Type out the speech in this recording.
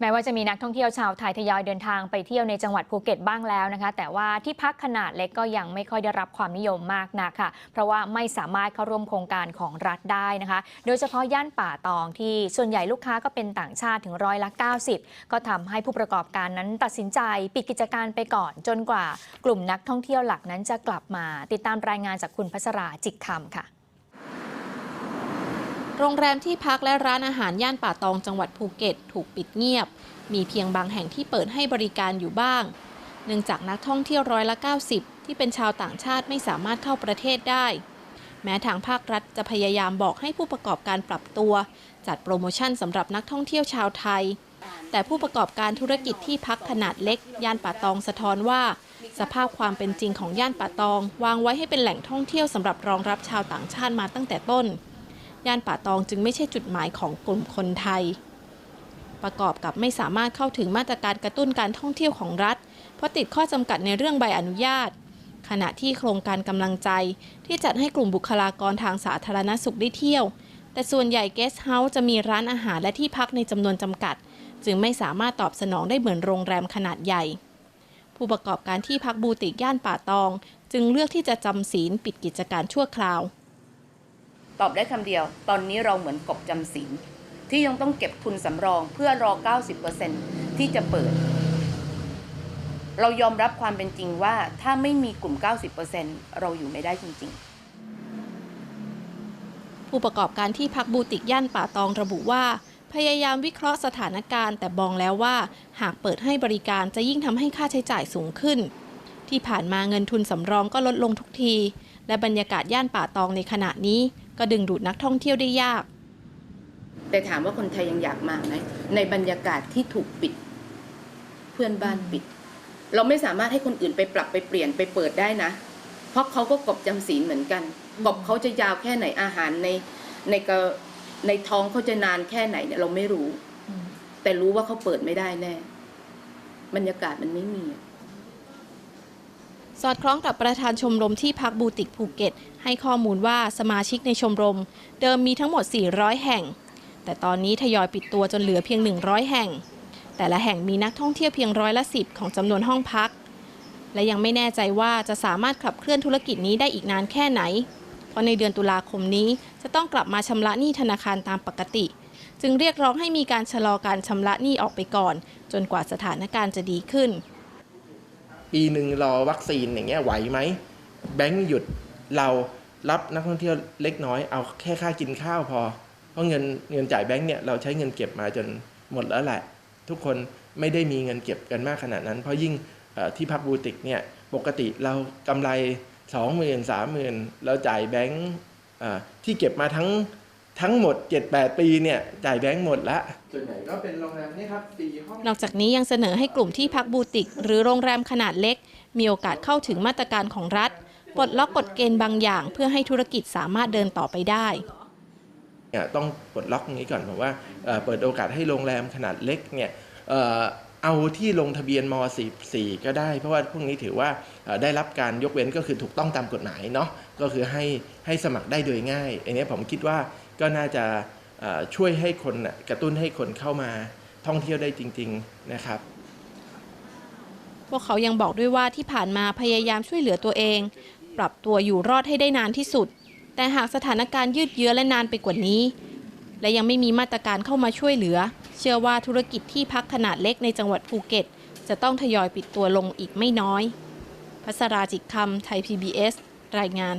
แม้ว่าจะมีนักท่องเที่ยวชาวไทยทยอยเดินทางไปเที่ยวในจังหวัดภูเก็ตบ้างแล้วนะคะ แต่ว่าที่พักขนาดเล็กก็ยังไม่ค่อยได้รับความนิยมมากนักค่ะ เพราะว่าไม่สามารถเข้าร่วมโครงการของรัฐได้นะคะ โดยเฉพาะย่านป่าตองที่ส่วนใหญ่ลูกค้าก็เป็นต่างชาติถึงร้อยละ 90 ก็ทำให้ผู้ประกอบการนั้นตัดสินใจปิดกิจการไปก่อน จนกว่ากลุ่มนักท่องเที่ยวหลักนั้นจะกลับมา ติดตามรายงานจากคุณพัชราจิกคำค่ะ โรงแรมที่พักและร้านอาหารย่านป่าตองจังหวัดภูเก็ต ถูกปิดเงียบ มีเพียงบางแห่งที่เปิดให้บริการอยู่บ้าง เนื่องจากนักท่องเที่ยวร้อยละ 90 ที่เป็นชาวต่างชาติไม่สามารถเข้าประเทศได้ แม้ทางภาครัฐจะพยายามบอกให้ผู้ประกอบการปรับตัว จัดโปรโมชั่นสำหรับนักท่องเที่ยวชาวไทย แต่ผู้ประกอบการธุรกิจที่พักขนาดเล็ก ย่านป่าตองสะท้อนว่า สภาพความเป็นจริงของย่านป่าตอง วางไว้ให้เป็นแหล่งท่องเที่ยวสำหรับรองรับชาวต่างชาติมาตั้งแต่ต้น ย่านป่าตองจึงไม่ใช่จุดหมายของกลุ่มคนไทย ประกอบกับไม่สามารถเข้าถึงมาตรการกระตุ้นการท่องเที่ยวของรัฐ เพราะติดข้อจำกัดในเรื่องใบอนุญาต ขณะที่โครงการกำลังใจที่จัดให้กลุ่มบุคลากรทางสาธารณสุขได้เที่ยว แต่ส่วนใหญ่เกสต์เฮาส์จะมีร้านอาหารและที่พักในจำนวนจำกัด จึงไม่สามารถตอบสนองได้เหมือนโรงแรมขนาดใหญ่ ผู้ประกอบการที่พักบูติกย่านป่าตอง จึงเลือกที่จะจำศีลปิดกิจการชั่วคราว ตอบได้คำเดียว ตอนนี้เราเหมือนกบจำศีลที่ยังต้องเก็บทุนสำรองเพื่อรอ 90%ที่จะเปิด เรายอมรับความเป็นจริงว่าถ้าไม่มีกลุ่ม 90%เราอยู่ไม่ได้จริง ๆ ผู้ประกอบการที่พักบูติกย่านป่าตองระบุว่า พยายามวิเคราะห์สถานการณ์แต่มองแล้วว่า หากเปิดให้บริการจะยิ่งทำให้ค่าใช้จ่ายสูงขึ้น ที่ผ่านมาเงินทุนสำรองก็ลดลงทุกที และบรรยากาศย่านป่าตองในขณะนี้ ก็ดึงดูดนักท่องเที่ยวได้ยาก แต่ถามว่าคนไทยยังอยากมาไหมในบรรยากาศที่ถูกปิด เพื่อนบ้านปิด เราไม่สามารถให้คนอื่นไปปรับไปเปลี่ยนไปเปิดได้นะ เพราะเขาก็กบจำศีลเหมือนกันกบเขาจะยาวแค่ไหนอาหารในในกระในท้องเขาจะนานแค่ไหนเนี่ยเราไม่รู้ แต่รู้ว่าเขาเปิดไม่ได้แน่ บรรยากาศมันไม่มีอะ สอดคล้องกับประธานชมรมที่พักบูติกภูเก็ต ให้ข้อมูลว่าสมาชิกในชมรม เดิมมีทั้งหมด 400 แห่ง แต่ตอนนี้ทยอยปิดตัวจนเหลือเพียง 100 แห่ง แต่ละแห่งมีนักท่องเที่ยวเพียงร้อยละสิของจำนวนห้องพัก และยังไม่แน่ใจว่าจะสามารถขับเคลื่อนธุรกิจนี้ได้อีกนานแค่ไหน เพราะในเดือนตุลาคมนี้จะต้องกลับมาชำระหนี้ธนาคารตามปกติ จึงเรียกร้องให้มีการชะลอการชำระหนี้ออกไปก่อน จนกว่าสถานการณ์จะดีขึ้น ปีหนึ่งรอวัคซีนอย่างเงี้ยไหวไหมแบงก์หยุดเรารับนักท่องเที่ยวเล็กน้อยเอาแค่ค่ากินข้าวพอ เพราะเงินเงินจ่ายแบงก์เนี่ยเราใช้เงินเก็บมาจนหมดแล้วแหละ ทุกคนไม่ได้มีเงินเก็บกันมากขนาดนั้น เพราะยิ่งที่พักบูติกเนี่ยปกติเรากำไรสองหมื่นสามหมื่นเราจ่ายแบงก์ที่เก็บมาทั้ง ทั้งหมด 7-8 ปีเนี่ยจ่ายแบงก์หมดละส่วนใหญ่ก็เป็นโรงแรมนี่ครับสี่ห้องนอกจากนี้ยังเสนอให้กลุ่มที่พักบูติก หรือโรงแรมขนาดเล็ก มีโอกาสเข้าถึงมาตรการของรัฐปลดล็อกกฎเกณฑ์บางอย่าง เพื่อให้ธุรกิจสามารถเดินต่อไปได้เนี่ยต้องปลดล็อกอย่างนี้ก่อนผมว่าเอ่อเปิดโอกาสให้โรงแรมขนาดเล็กเนี่ย เอาที่ลงทะเบียนม .44 ก็ได้ เพราะว่าพวกนี้ถือว่าได้รับการยกเว้นก็คือถูกต้องตามกฎหมายเนาะก็คือให้ให้สมัครได้โดยง่ายอันนี้ผมคิดว่าก็น่าจะช่วยให้คนกระตุ้นให้คนเข้ามาท่องเที่ยวได้จริง ๆนะครับ พวกเขายังบอกด้วยว่าที่ผ่านมาพยายามช่วยเหลือตัวเอง ปรับตัวอยู่รอดให้ได้นานที่สุด แต่หากสถานการณ์ยืดเยื้อและนานไปกว่านี้ และยังไม่มีมาตรการเข้ามาช่วยเหลือ เชื่อว่าธุรกิจที่พักขนาดเล็กในจังหวัดภูเก็ต จะต้องทยอยปิดตัวลงอีกไม่น้อยพัสราจิตคำไทย PBS รายงาน